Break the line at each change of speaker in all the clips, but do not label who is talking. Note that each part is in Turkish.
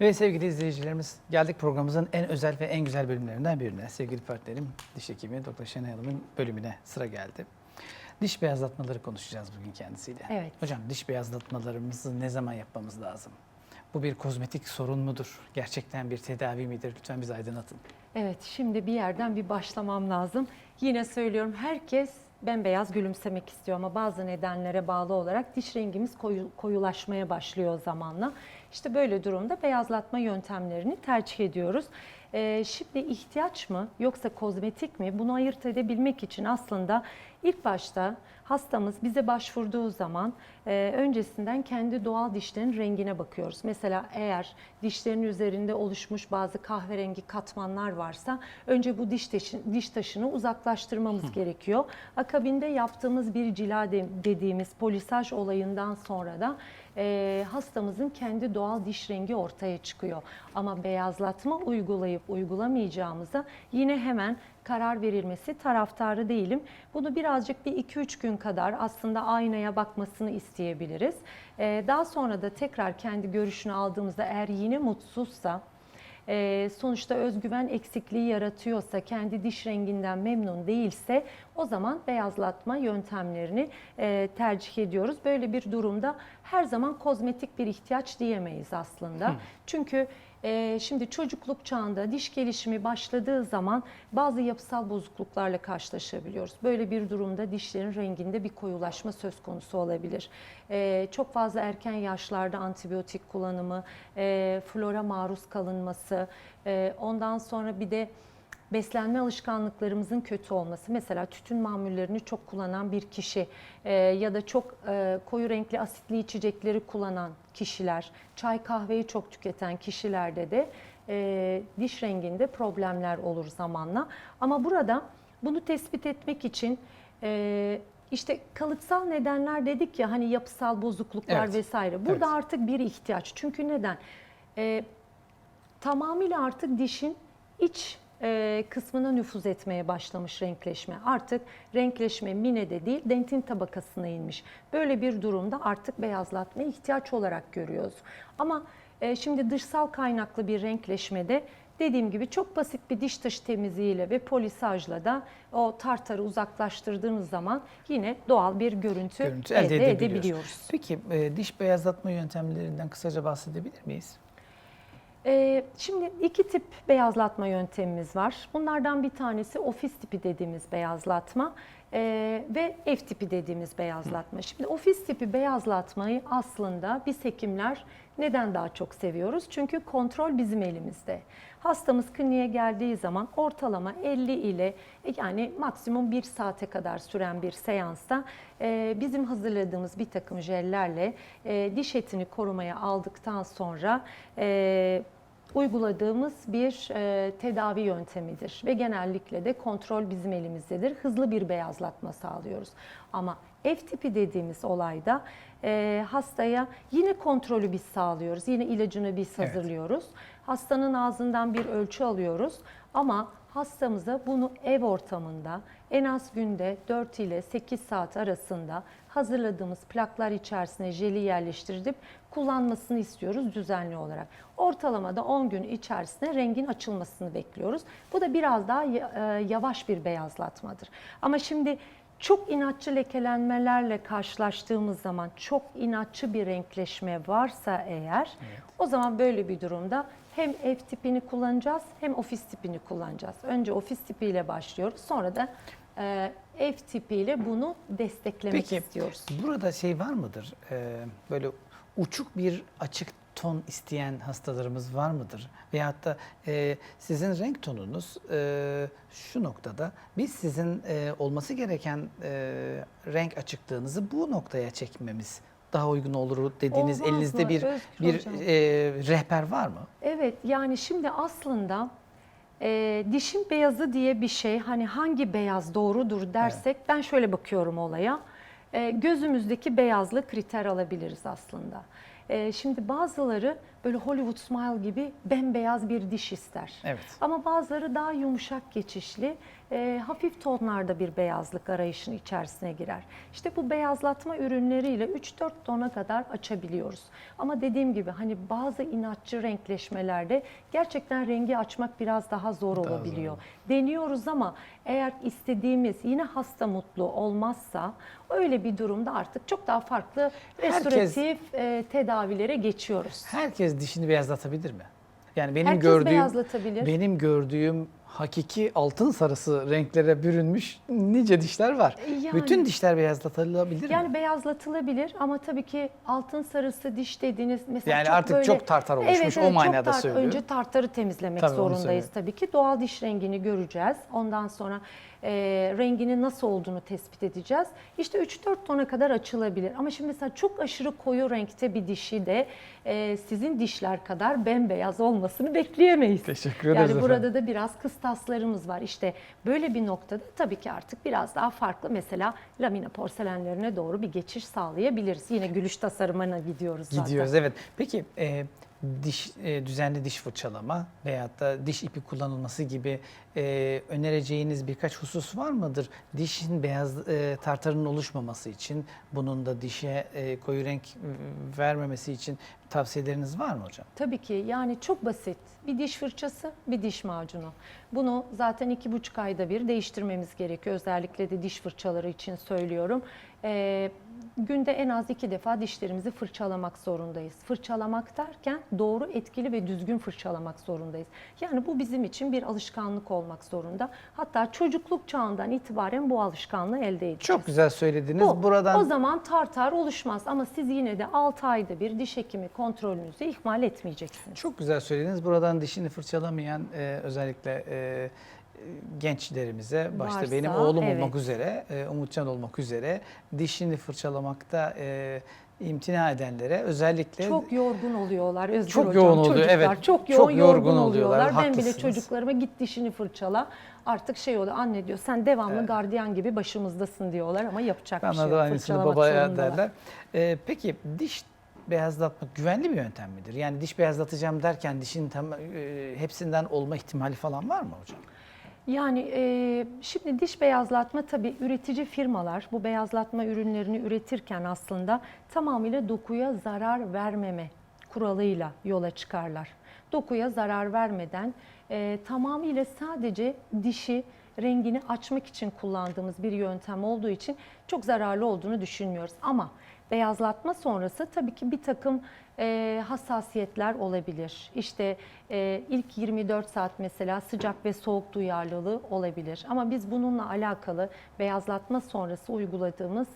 Ve sevgili izleyicilerimiz geldik programımızın en özel ve en güzel bölümlerinden birine. Sevgili partnerim diş hekimi Doktor Şenay Hanım'ın bölümüne sıra geldi. Diş beyazlatmaları konuşacağız bugün kendisiyle.
Evet.
Hocam diş beyazlatmalarımızı ne zaman yapmamız lazım? Bu bir kozmetik sorun mudur? Gerçekten bir tedavi midir? Lütfen bizi aydınlatın.
Evet, şimdi bir yerden bir başlamam lazım. Yine söylüyorum herkes bembeyaz gülümsemek istiyor ama bazı nedenlere bağlı olarak diş rengimiz koyu, koyulaşmaya başlıyor zamanla. İşte böyle durumda beyazlatma yöntemlerini tercih ediyoruz. Ee, şimdi ihtiyaç mı yoksa kozmetik mi bunu ayırt edebilmek için aslında ilk başta hastamız bize başvurduğu zaman e, öncesinden kendi doğal dişlerin rengine bakıyoruz. Mesela eğer dişlerin üzerinde oluşmuş bazı kahverengi katmanlar varsa önce bu diş, taşı, diş taşını uzaklaştırmamız gerekiyor. Akabinde yaptığımız bir cila de- dediğimiz polisaj olayından sonra da e, hastamızın kendi doğal diş rengi ortaya çıkıyor. Ama beyazlatma uygulayıp uygulamayacağımıza yine hemen karar verilmesi taraftarı değilim. Bunu birazcık bir 2-3 gün kadar aslında aynaya bakmasını isteyebiliriz. Ee, daha sonra da tekrar kendi görüşünü aldığımızda eğer yine mutsuzsa, e, sonuçta özgüven eksikliği yaratıyorsa, kendi diş renginden memnun değilse o zaman beyazlatma yöntemlerini e, tercih ediyoruz. Böyle bir durumda her zaman kozmetik bir ihtiyaç diyemeyiz aslında. Çünkü e, şimdi çocukluk çağında diş gelişimi başladığı zaman bazı yapısal bozukluklarla karşılaşabiliyoruz. Böyle bir durumda dişlerin renginde bir koyulaşma söz konusu olabilir. E, çok fazla erken yaşlarda antibiyotik kullanımı, e, flora maruz kalınması, e, ondan sonra bir de beslenme alışkanlıklarımızın kötü olması. Mesela tütün mamullerini çok kullanan bir kişi e, ya da çok e, koyu renkli asitli içecekleri kullanan kişiler, çay kahveyi çok tüketen kişilerde de e, diş renginde problemler olur zamanla. Ama burada bunu tespit etmek için e, işte kalıtsal nedenler dedik ya hani yapısal bozukluklar
Evet.
vesaire. Burada
Evet.
artık bir ihtiyaç. Çünkü neden? E, tamamıyla artık dişin iç e, kısmına nüfuz etmeye başlamış renkleşme. Artık renkleşme minede değil dentin tabakasına inmiş. Böyle bir durumda artık beyazlatma ihtiyaç olarak görüyoruz. Ama e, şimdi dışsal kaynaklı bir renkleşmede dediğim gibi çok basit bir diş taşı temizliğiyle ve polisajla da o tartarı uzaklaştırdığınız zaman yine doğal bir görüntü,
Görüntü
elde,
elde edebiliyoruz.
edebiliyoruz.
Peki e, diş beyazlatma yöntemlerinden kısaca bahsedebilir miyiz?
Ee, şimdi iki tip beyazlatma yöntemimiz var. Bunlardan bir tanesi ofis tipi dediğimiz beyazlatma ee, ve ev tipi dediğimiz beyazlatma. Şimdi ofis tipi beyazlatmayı aslında biz hekimler neden daha çok seviyoruz? Çünkü kontrol bizim elimizde. Hastamız kliniğe geldiği zaman ortalama 50 ile yani maksimum 1 saate kadar süren bir seansta e, bizim hazırladığımız bir takım jellerle diş etini korumaya aldıktan sonra uyguladığımız bir e, tedavi yöntemidir ve genellikle de kontrol bizim elimizdedir. Hızlı bir beyazlatma sağlıyoruz. Ama F tipi dediğimiz olayda e, hastaya yine kontrolü biz sağlıyoruz. Yine ilacını biz
Evet.
hazırlıyoruz. Hastanın ağzından bir ölçü alıyoruz ama hastamıza bunu ev ortamında en az günde 4 ile 8 saat arasında hazırladığımız plaklar içerisine jeli yerleştirip kullanmasını istiyoruz düzenli olarak. Ortalamada 10 gün içerisinde rengin açılmasını bekliyoruz. Bu da biraz daha e, yavaş bir beyazlatmadır. Ama şimdi çok inatçı lekelenmelerle karşılaştığımız zaman çok inatçı bir renkleşme varsa eğer o zaman böyle bir durumda hem ev tipini kullanacağız hem ofis tipini kullanacağız. Önce ofis tipiyle başlıyoruz sonra da e, ev tipiyle bunu desteklemek
Peki
istiyoruz.
burada şey var mıdır? Ee, böyle uçuk bir açık ton isteyen hastalarımız var mıdır? Veyahut da e, sizin renk tonunuz e, şu noktada biz sizin e, olması gereken e, renk açıklığınızı bu noktaya çekmemiz daha uygun olur dediğiniz
Olmaz
elinizde
mı
bir
Özgür
bir
Hocam?
e, rehber var mı?
Evet yani şimdi aslında e, dişin beyazı diye bir şey hani hangi beyaz doğrudur dersek ben şöyle bakıyorum olaya. E, gözümüzdeki beyazlık kriter alabiliriz aslında. E, şimdi bazıları böyle Hollywood smile gibi bembeyaz bir diş ister.
Evet.
Ama bazıları daha yumuşak geçişli, e, hafif tonlarda bir beyazlık arayışının içerisine girer. İşte bu beyazlatma ürünleriyle 3-4 tona kadar açabiliyoruz. Ama dediğim gibi hani bazı inatçı renkleşmelerde gerçekten rengi açmak biraz daha zor
Daha zor
olabiliyor.
olur.
Deniyoruz ama eğer istediğimiz yine hasta mutlu olmazsa öyle bir durumda artık çok daha farklı
Herkes-
restoratif e, tedavilere geçiyoruz.
Herkes dişini beyazlatabilir mi? Yani benim
Herkes
gördüğüm
beyazlatabilir.
benim gördüğüm hakiki altın sarısı renklere bürünmüş nice dişler var.
Yani-
Bütün dişler beyazlatılabilir mi?
Yani beyazlatılabilir ama tabii ki altın sarısı diş dediğiniz mesela
Yani
çok
artık
böyle,
çok tartar oluşmuş,
evet,
o
evet, çok
manada söylüyorum.
Önce tartarı temizlemek
Tabii,
zorundayız tabii ki. Doğal diş rengini göreceğiz. Ondan sonra e, renginin nasıl olduğunu tespit edeceğiz. İşte 3-4 tona kadar açılabilir. Ama şimdi mesela çok aşırı koyu renkte bir dişi de e, sizin dişler kadar bembeyaz olmasını bekleyemeyiz.
Teşekkür ederiz
Yani burada
efendim.
da biraz kıstaslarımız var. İşte böyle bir noktada tabii ki artık biraz daha farklı mesela lamina porselenlerine doğru bir geçiş sağlayabiliriz. Yine gülüş tasarımına gidiyoruz zaten.
Gidiyoruz evet. Peki e, diş e, düzenli diş fırçalama veyahut da diş ipi kullanılması gibi e, önereceğiniz birkaç husus var mıdır? Dişin beyaz e, tartarının oluşmaması için, bunun da dişe e, koyu renk vermemesi için tavsiyeleriniz var mı hocam?
Tabii ki yani çok basit. Bir diş fırçası, bir diş macunu. Bunu zaten iki buçuk ayda bir değiştirmemiz gerekiyor. Özellikle de diş fırçaları için söylüyorum. Ee, günde en az iki defa dişlerimizi fırçalamak zorundayız. Fırçalamak derken doğru, etkili ve düzgün fırçalamak zorundayız. Yani bu bizim için bir alışkanlık olmak zorunda. Hatta çocukluk çağından itibaren bu alışkanlığı elde edeceğiz.
Çok güzel söylediniz.
Bu,
Buradan
O zaman tartar oluşmaz ama siz yine de 6 ayda bir diş hekimi kontrolünüzü ihmal etmeyeceksiniz.
Çok güzel söylediniz. Buradan dişini fırçalamayan e, özellikle e, gençlerimize, başta
Varsa,
benim oğlum
evet.
olmak üzere, e, Umutcan olmak üzere dişini fırçalamakta e, imtina edenlere özellikle
Çok yorgun oluyorlar Özgür
Çok
Hocam.
yoğun oluyor,
Çocuklar
evet.
Çok
Çok
yoğun,
yorgun
yorgun
oluyorlar,
oluyorlar. Ben bile çocuklarıma git dişini fırçala. Artık şey oluyor anne diyor sen devamlı
Evet.
gardiyan gibi başımızdasın diyorlar ama yapacak bir şey
bana
yok.
da aynısını
Fırçalamak
babaya derler. E, peki diş beyazlatmak güvenli bir yöntem midir? Yani diş beyazlatacağım derken dişin tam, e, hepsinden olma ihtimali falan var mı hocam?
Yani e, şimdi diş beyazlatma tabii üretici firmalar bu beyazlatma ürünlerini üretirken aslında tamamıyla dokuya zarar vermeme kuralıyla yola çıkarlar. Dokuya zarar vermeden e, tamamıyla sadece dişi rengini açmak için kullandığımız bir yöntem olduğu için çok zararlı olduğunu düşünmüyoruz. Ama beyazlatma sonrası tabii ki bir takım e, hassasiyetler olabilir. İşte e, ilk 24 saat mesela sıcak ve soğuk duyarlılığı olabilir. Ama biz bununla alakalı beyazlatma sonrası uyguladığımız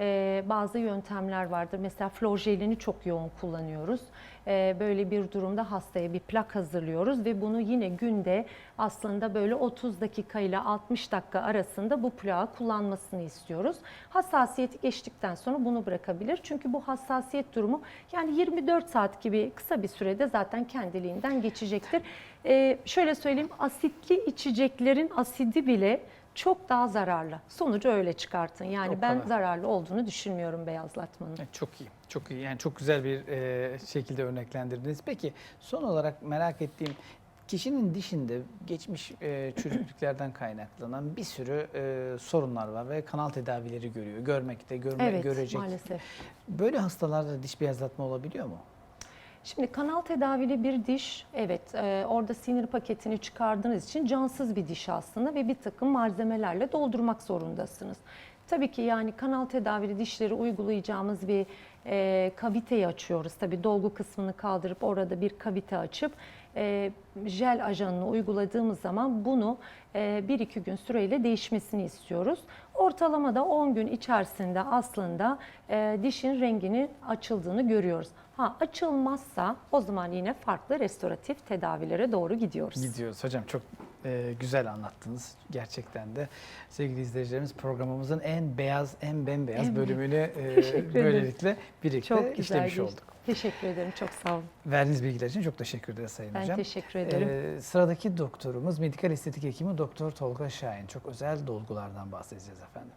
e, bazı yöntemler vardır. Mesela flor jelini çok yoğun kullanıyoruz. E, böyle bir durumda hastaya bir plak hazırlıyoruz ve bunu yine günde aslında böyle 30 dakika ile 60 dakika arasında bu plağı kullanmasını istiyoruz. Hassasiyeti geçtikten sonra bunu bırakabilir. Çünkü bu hassasiyet durumu yani 24 saat gibi kısa bir sürede zaten kendiliğinden geçecektir. E, şöyle söyleyeyim asitli içeceklerin asidi bile çok daha zararlı. Sonucu öyle çıkartın. Yani
O
ben
kadar.
zararlı olduğunu düşünmüyorum beyazlatmanın.
Evet, Çok iyi, çok iyi. Yani çok güzel bir e, şekilde örneklendirdiniz. Peki son olarak merak ettiğim kişinin dişinde geçmiş e, çürüklüklerden kaynaklanan bir sürü e, sorunlar var ve kanal tedavileri görüyor. Görmekte, görme,
Evet
görecek.
maalesef.
Böyle hastalarda diş beyazlatma olabiliyor mu?
Şimdi kanal tedavili bir diş, evet e, orada sinir paketini çıkardığınız için cansız bir diş aslında ve bir takım malzemelerle doldurmak zorundasınız. Tabii ki yani kanal tedavili dişleri uygulayacağımız bir e, kaviteyi açıyoruz. Tabii dolgu kısmını kaldırıp orada bir kavite açıp e, jel ajanını uyguladığımız zaman bunu e, 1-2 gün süreyle değişmesini istiyoruz. Ortalamada 10 gün içerisinde aslında e, dişin rengini açıldığını görüyoruz. Ha açılmazsa o zaman yine farklı restoratif tedavilere doğru gidiyoruz.
Gidiyoruz hocam çok e, güzel anlattınız gerçekten de. Sevgili izleyicilerimiz programımızın en beyaz, en bembeyaz
En
bölümünü e, böylelikle birlikte
Çok
işlemiş olduk.
Teşekkür ederim. Çok sağ olun.
Verdiğiniz bilgiler için çok teşekkür ederiz Sayın
Ben
Hocam.
teşekkür ederim.
Ee, sıradaki doktorumuz medikal estetik hekimi Doktor Tolga Şahin. Çok özel dolgulardan bahsedeceğiz efendim.